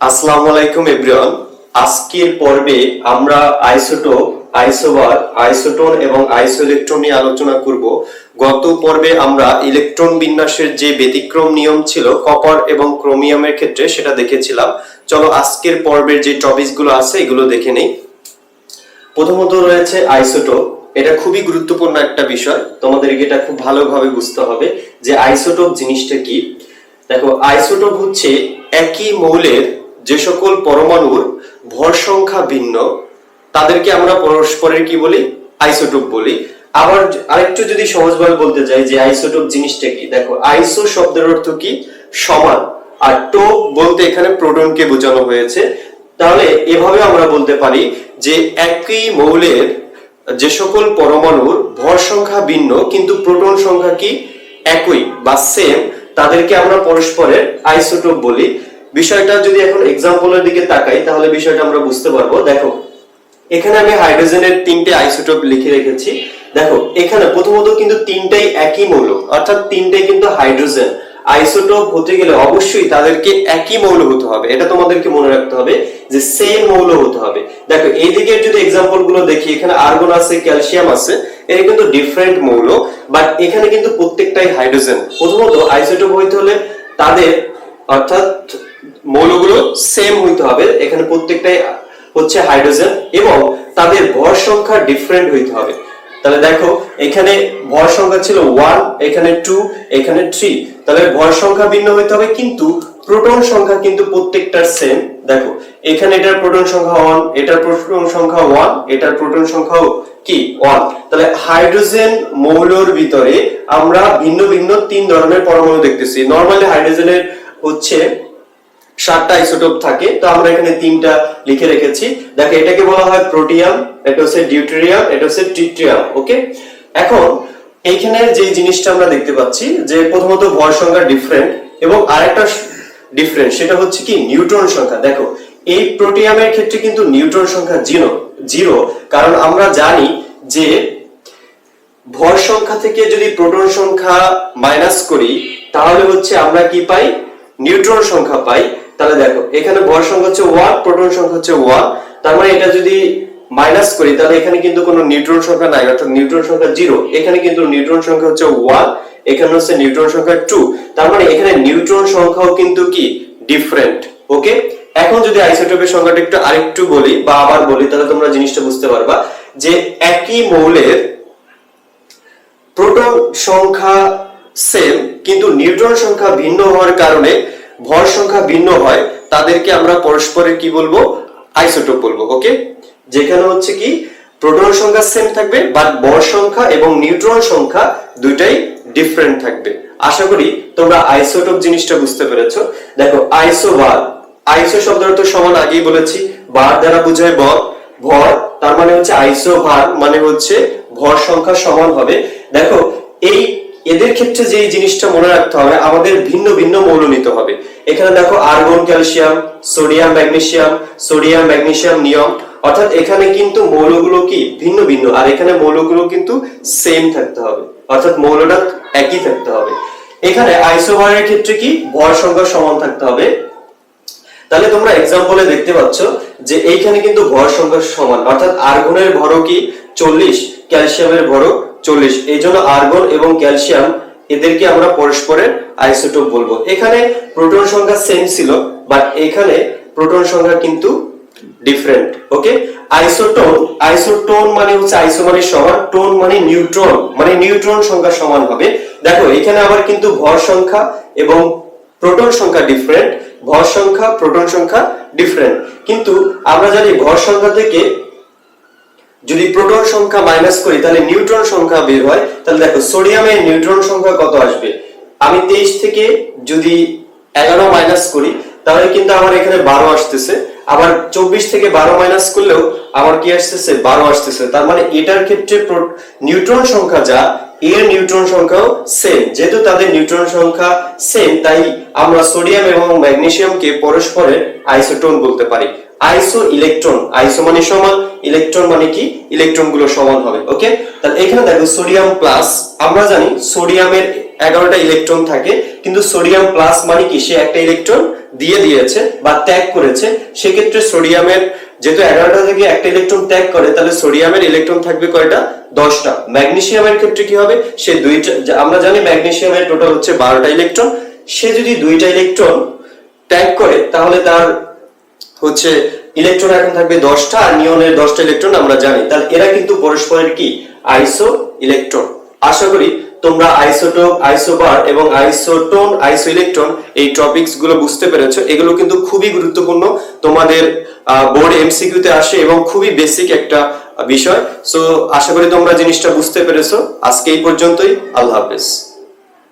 আসসালামু আলাইকুম, এভরিওয়ান। আজকের পর্বে আমরা আইসোটোপ, আইসোবার, আইসোটোন এবং আইসো ইলেকট্রন নিয়ে আলোচনা করব। গত পর্বে আমরা ইলেকট্রন বিন্যাসের যে ব্যতিক্রম নিয়ম ছিল, কপার এবং ক্রোমিয়ামের ক্ষেত্রে সেটা দেখেছিলাম। চলো আজকের পর্বের যে টপিকসগুলো আছে, এগুলো দেখে নেই। প্রথমত রয়েছে আইসোটোপ। এটা খুবই গুরুত্বপূর্ণ একটা বিষয়। তোমাদেরকে এটা খুব ভালোভাবে বুঝতে হবে যে আইসোটোপ জিনিসটা কি। দেখো, আইসোটোপ হচ্ছে একই মৌলের যে সকল পরমাণুর ভর সংখ্যা ভিন্ন, তাদেরকে আমরা পরস্পরের কি বলি? আইসোটোপ বলি। আবার আরেকটু যদি সহজভাবে বলতে চাই যে আইসোটোপ জিনিসটা কি? দেখো আইসো শব্দের অর্থ কি? সমান। আর টোপ বলতে এখানে প্রোটনকে বোঝানো হয়েছে। তাহলে এভাবে আমরা বলতে পারি যে একই মৌলের যে সকল পরমাণুর ভর সংখ্যা ভিন্ন, কিন্তু প্রোটন সংখ্যা কি? একই বা সেম তাদেরকে আমরা পরস্পরের আইসোটোপ বলি। বিষয়টা যদি এখন এক্সাম্পলের দিকে তাকাই, তাহলে বিষয়টা আমরা বুঝতে পারব। দেখো, এখানে আমি হাইড্রোজেনের তিনটে আইসোটোপ লিখে রেখেছি। দেখো, এখানে প্রথমত কিন্তু তিনটাই একই মৌল, অর্থাৎ তিনটাই কিন্তু হাইড্রোজেন আইসোটোপ হতে গেলে অবশ্যই তাদেরকে একই মৌল হতে হবে। এটা তোমাদেরকে মনে রাখতে হবে যে সেম মৌল হতে হবে। দেখো এই দিকের যদি এক্সাম্পলগুলো দেখি, এখানে আর্গন আছে ক্যালসিয়াম আছে এটা কিন্তু ডিফারেন্ট মৌল বাট এখানে কিন্তু প্রত্যেকটাই হাইড্রোজেন প্রথমত আইসোটোপ হইতে হলে তাদের, অর্থাৎ মৌলগুলো সেম হইতে হবে। এখানে প্রত্যেকটাই হচ্ছে হাইড্রোজেন এবং তাদের ভর সংখ্যা ডিফারেন্ট হইতে হবে। তাহলে দেখো, এখানে ভর সংখ্যা ছিল ওয়ান এখানে টু এখানে থ্রি তাহলে ভর সংখ্যা ভিন্ন হইতে হবে, কিন্তু প্রোটন সংখ্যা কিন্তু প্রত্যেকটার সেম দেখো, এখানে এটার প্রোটন সংখ্যা ওয়ান এটার প্রোটন সংখ্যা ওয়ান এটার প্রোটন সংখ্যাও কি? ওয়ান তাহলে হাইড্রোজেন মৌলর ভিতরে আমরা ভিন্ন ভিন্ন তিন ধরনের পরমাণু দেখতেছি। নর্মালি হাইড্রোজেনের হচ্ছে সাতটা আইসোটোপ থাকে, তো আমরা এখানে তিনটা লিখে রেখেছি। দেখো, এটাকে বলা হয় প্রোটিয়াম এটা হচ্ছে ডিউটেরিয়াম এটা হচ্ছে ট্রিটিয়াম ওকে এখন, এইখানে যে জিনিসটা আমরা দেখতে পাচ্ছি, যে প্রথমত ভর সংখ্যা ডিফারেন্ট এবং আরেকটা ডিফারেন্ট সেটা হচ্ছে কি? নিউট্রন সংখ্যা। দেখো, এই প্রোটিয়ামের ক্ষেত্রে কিন্তু নিউট্রন সংখ্যা জিরো জিরো কারণ আমরা জানি যে ভর সংখ্যা থেকে যদি প্রোটন সংখ্যা মাইনাস করি, তাহলে হচ্ছে আমরা কি পাই? নিউট্রন সংখ্যা পাই। তাহলে দেখো, এখানে ভর সংখ্যা হচ্ছে ওয়ান প্রোটন সংখ্যা হচ্ছে ওয়ান তার মানে এটা যদি মাইনাস করি, তাহলে এখানে কিন্তু কোনো নিউট্রন সংখ্যা নাই, অর্থাৎ নিউট্রন সংখ্যা জিরো এখানে কিন্তু নিউট্রন সংখ্যা হচ্ছে ওয়ান এখানে হচ্ছে নিউট্রন সংখ্যা টু তার মানে এখানে নিউট্রন সংখ্যাও কিন্তু কি? ডিফারেন্ট ওকে এখন যদি আইসোটোপের সংখ্যাটা একটু আরেকটু বলি, বা আবার বলি, তাহলে তোমরা জিনিসটা বুঝতে পারবা, যে একই মৌলের প্রোটন সংখ্যা সেম কিন্তু নিউট্রন সংখ্যা ভিন্ন হওয়ার কারণে ভর সংখ্যা ভিন্ন হয়, তাদেরকে আমরা পরস্পরের কি বলব? আইসোটোপ বলব ওকে যেখানে হচ্ছে কি প্রোটন সংখ্যা সেম থাকবে বাট ভর সংখ্যা এবং নিউট্রন সংখ্যা দুইটাই ডিফারেন্ট থাকবে। আশা করি তোমরা আইসোটোপ জিনিসটা বুঝতে পেরেছ। দেখো আইসো বার আইসো শব্দের অর্থ সমান আগেই বলেছি বার দ্বারা বোঝায় ভর ভর, তার মানে হচ্ছে আইসো ভার মানে হচ্ছে ভর সংখ্যা সমান হবে। দেখো, এই এদের ক্ষেত্রে যে জিনিসটা মনে রাখতে হবে, আমাদের ভিন্ন ভিন্ন মৌল নিতে হবে। এখানে দেখো argon, calcium, sodium, magnesium sodium, magnesium নিয়ম। অর্থাৎ এখানে কিন্তু মৌলগুলো কি? ভিন্ন ভিন্ন। আর এখানে মৌলগুলো কিন্তু সেম থাকতে হবে। অর্থাৎ মৌলটা একই থাকতে হবে। এখানে আইসোভারের ক্ষেত্রে কি? ভর সংখ্যা সমান থাকতে হবে। তাহলে তোমরা এক্সাম্পলে দেখতে পাচ্ছ যে এইখানে কিন্তু ভর সংখ্যা সমান। অর্থাৎ আর্গনের ভরও কি? চল্লিশ, ক্যালসিয়ামের ভরও চল্লিশ। এই জন্য আর্গন এবং ক্যালসিয়াম এদেরকে আমরা পরস্পরের আইসোটোপ বলব। এখানে প্রোটন সংখ্যা সেম ছিল বাট এখানে প্রোটন সংখ্যা কিন্তু ডিফারেন্ট ওকে আইসোটোন আইসোটোন মানে হচ্ছে আইসো মানে সমান টোন মানে নিউট্রন মানে নিউট্রন সংখ্যা সমান হবে। দেখো, এখানে আবার কিন্তু ভর সংখ্যা এবং প্রোটন সংখ্যা ডিফারেন্ট ভর সংখ্যা, প্রোটন সংখ্যা ডিফারেন্ট কিন্তু আমরা জানি ভর সংখ্যা থেকে যদি প্রোটন সংখ্যা মাইনাস করি, তাহলে নিউট্রন সংখ্যা বের হয়। তাহলে দেখো, সোডিয়ামের নিউট্রন সংখ্যা কত আসবে? আমি তেইশ থেকে যদি এগারো মাইনাস করি, তাহলে কিন্তু আমার এখানে বারো আসতেছে। আবার চব্বিশ থেকে বারো মাইনাস করলেও আমার কি আসতেছে? বারো আসতেছে। তার মানে এটার ক্ষেত্রে নিউট্রন সংখ্যা যা, এর নিউট্রন সংখ্যাও সেম যেহেতু তাদের নিউট্রন সংখ্যা সেম তাই আমরা সোডিয়াম এবং ম্যাগনেসিয়ামকে পরস্পরের আইসোটোন বলতে পারি। আইসো ইলেকট্রন আইসো মানে সমান, ইলেকট্রন মানে কি? ইলেকট্রনগুলো সমান হবে, ওকে? তাহলে এখানে দেখো সোডিয়াম প্লাস, আমরা জানি সোডিয়ামের এগারোটা ইলেকট্রন থাকে, কিন্তু সোডিয়াম প্লাস মানে কি? সে একটা ইলেকট্রন দিয়ে দিয়েছে বা ত্যাগ করেছে। সেক্ষেত্রে সোডিয়ামের যেহেতু এগারোটা থেকে একটা ইলেকট্রন ত্যাগ করে, তাহলে সোডিয়ামের ইলেকট্রন থাকবে কয়টা? দশটা। ম্যাগনেসিয়ামের ক্ষেত্রে কি হবে? সে দুইটা আমরা জানি ম্যাগনেসিয়ামের টোটাল হচ্ছে বারোটা ইলেকট্রন। সে যদি দুইটা ইলেকট্রন ত্যাগ করে, তাহলে তার হচ্ছে ইলেকট্রন এখন থাকবে দশটা আর নিয়নের দশটা ইলেকট্রন আমরা জানি। তাহলে এরা কিন্তু পরস্পরের কি? আইসো ইলেকট্রন আশা করি তোমরা আইসোটোপ আইসোবার এবং আইসোটোন আইসো ইলেকট্রন এই টপিকসগুলো বুঝতে পেরেছ। এগুলো কিন্তু খুবই গুরুত্বপূর্ণ। তোমাদের বোর্ড এমসিকিউতে আসে এবং খুবই বেসিক একটা বিষয়। সো আশা করি তোমরা জিনিসটা বুঝতে পেরেছ। আজকে এই পর্যন্তই। আল্লাহ হাফেজ।